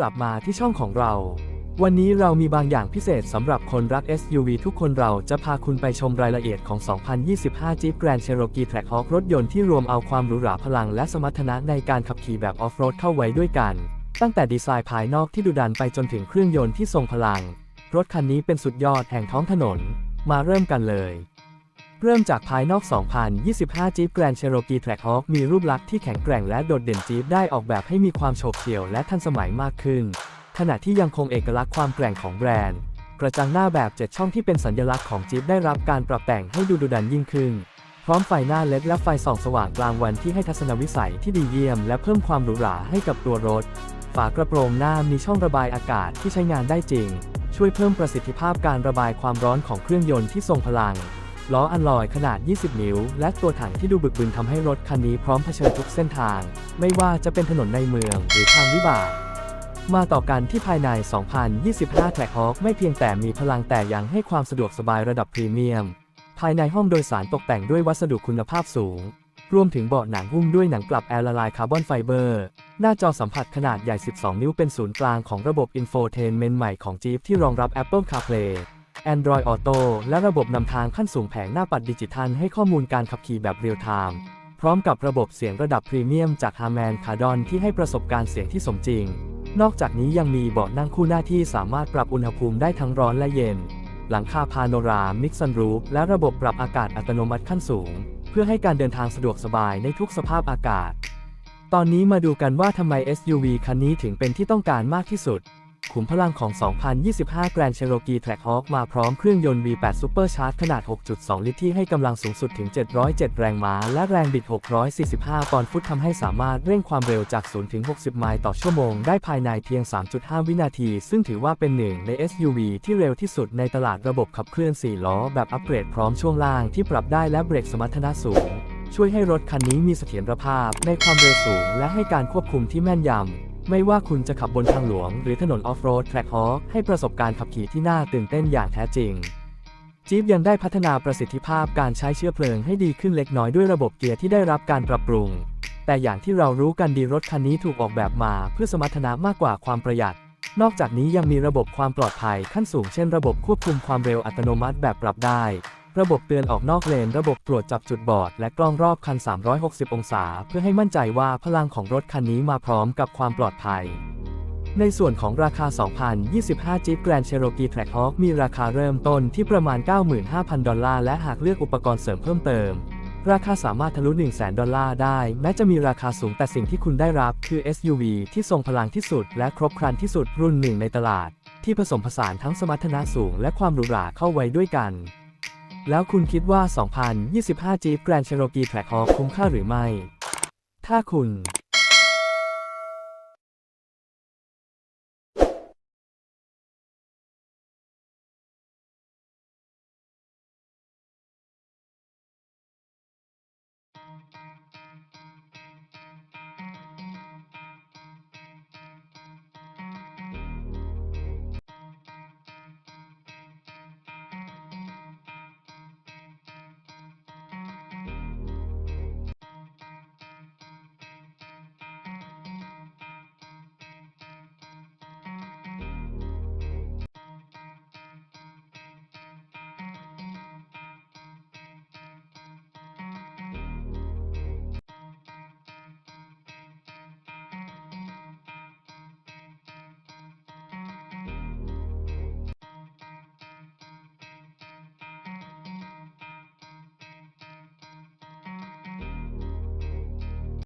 กลับมาที่ช่องของเรา วันนี้เรามีบางอย่างพิเศษสำหรับคนรัก SUV ทุกคนเราจะพาคุณไปชมรายละเอียดของ 2025 Jeep Grand Cherokee Trackhawk รถยนต์ที่รวมเอาความหรูหราพลังและสมรรถนะในการขับขี่แบบออฟโรดเข้าไว้ด้วยกัน ตั้งแต่ดีไซน์ภายนอกที่ดุดันไปจนถึงเครื่องยนต์ที่ทรงพลัง รถคันนี้เป็นสุดยอดแห่งท้องถนน มาเริ่มกันเลย เริ่มจากภายนอก 2025 Jeep Grand Cherokee Trackhawk มีรูปลักษณ์ที่แข็งแกร่งและโดดเด่น Jeep ได้ออกแบบให้มีความโฉบเฉี่ยวและทันสมัยมากขึ้น ขณะที่ยังคงเอกลักษณ์ความแกร่งของแบรนด์ กระจังหน้าแบบ 7 ช่องที่เป็นสัญลักษณ์ของ Jeep ได้รับการปรับแต่งให้ดูดุดันยิ่งขึ้น พร้อมไฟหน้าเล็ดและไฟส่องสว่างกลางวันที่ให้ทัศนวิสัยที่ดีเยี่ยม และเพิ่มความหรูหราให้กับตัวรถ ฝากระโปรงหน้ามีช่องระบายอากาศที่ใช้งานได้จริง ช่วยเพิ่มประสิทธิภาพการระบายความร้อนของเครื่องยนต์ที่ทรงพลัง ล้ออัลลอยขนาด 20 นิ้ว และตัวถังที่ดูบึกบึนทำให้รถคันนี้พร้อมเผชิญทุกเส้นทาง ไม่ว่าจะเป็นถนนในเมืองหรือทางวิบากมาต่อกันที่ภายใน 2025 Trackhawk ไม่เพียงแต่มีพลังแต่ยังให้ความสะดวกสบายระดับพรีเมียม ภายในห้องโดยสารตกแต่งด้วยวัสดุคุณภาพสูง รวมถึงเบาะหนังหุ้มด้วยหนังกลับแอร์ละลายคาร์บอนไฟเบอร์ หน้าจอสัมผัสขนาดใหญ่ 12 นิ้วเป็นศูนย์กลางของระบบ Infotainment ใหม่ของ Jeep ที่รองรับ Apple CarPlay Android Auto และระบบนำทางขั้นสูงแผงหน้าปัดดิจิทัลให้ข้อมูลการขับขี่แบบเรียลไทม์พร้อมกับระบบเสียงระดับพรีเมียมจาก Harman Kardon ที่ให้ประสบการณ์เสียงที่สมจริง นอกจากนี้ยังมีเบาะนั่งคู่หน้าที่สามารถปรับอุณหภูมิได้ทั้งร้อนและเย็น หลังคาพาโนรามิกซันรูฟและระบบปรับอากาศอัตโนมัติขั้นสูง เพื่อให้การเดินทางสะดวกสบายในทุกสภาพอากาศ ตอนนี้มาดูกันว่าทำไม SUV คันนี้ถึงเป็นที่ต้องการมากที่สุด ขุมพลังของ 2025 Grand Cherokee Trackhawk มาพร้อมเครื่องยนต์ V8 Supercharged ขนาด 6.2 ลิตรที่ให้กำลังสูงสุดถึง 707 แรงม้า และแรงบิด 645 ปอนด์ฟุตทำให้สามารถเร่งความเร็วจาก 0 ถึง 60 ไมล์ต่อชั่วโมง ได้ภายในเพียง 3.5 วินาที ซึ่งถือว่าเป็นหนึ่งใน SUV ที่เร็วที่สุดในตลาดระบบขับเคลื่อน 4 ล้อ แบบอัปเกรดพร้อมช่วงล่างที่ปรับได้และเบรกสมรรถนะสูง ช่วยให้รถคันนี้มีเสถียรภาพในความเร็วสูง และให้การควบคุมที่แม่นยำ ไม่ว่าคุณจะขับบนทางหลวง หรือถนนออฟโรดแทร็กฮอ k ให้ประสบการณ์ขับขี่ที่น่าตื่นเต้นอย่างแท้จริงจี๊ปยังได้พัฒนาประสิทธิภาพการใช้เชื้อเพลิงให้ดีขึ้นเล็กน้อยด้วยระบบเกียร์ที่ได้รับการปรับปรุง แต่อย่างที่เรารู้กันดีรถคันนี้ถูกออกแบบมาเพื่อสมรรถนะมากกว่าความประหยัด นอกจากนี้ยังมีระบบความปลอดภัยขั้นสูงเช่นระบบควบคุมความเร็วอัตโนมัติแบบปรับได้ ระบบเตือนออกนอกเลน ระบบตรวจจับจุดบอด และกล้องรอบคัน 360 องศา เพื่อให้มั่นใจว่าพลังของรถคันนี้มาพร้อมกับความปลอดภัย ในส่วนของราคา 2025 Jeep Grand Cherokee Trackhawk มีราคาเริ่มต้นที่ประมาณ 95,000 ดอลลาร์ และหากเลือกอุปกรณ์เสริมเพิ่มเติม ราคาสามารถทะลุ 100,000 ดอลลาร์ได้ แม้จะมีราคาสูงแต่สิ่งที่คุณได้รับคือ SUV ที่ทรงพลังที่สุด และครบครันที่สุดรุ่นหนึ่งในตลาด ที่ผสมผสานทั้งสมรรถนะสูง และความหรูหราเข้าไว้ด้วยกัน แล้วคุณคิดว่า 2025 Jeep Grand Cherokee Trackhawk คุ้มค่าหรือไม่ ถ้าคุณ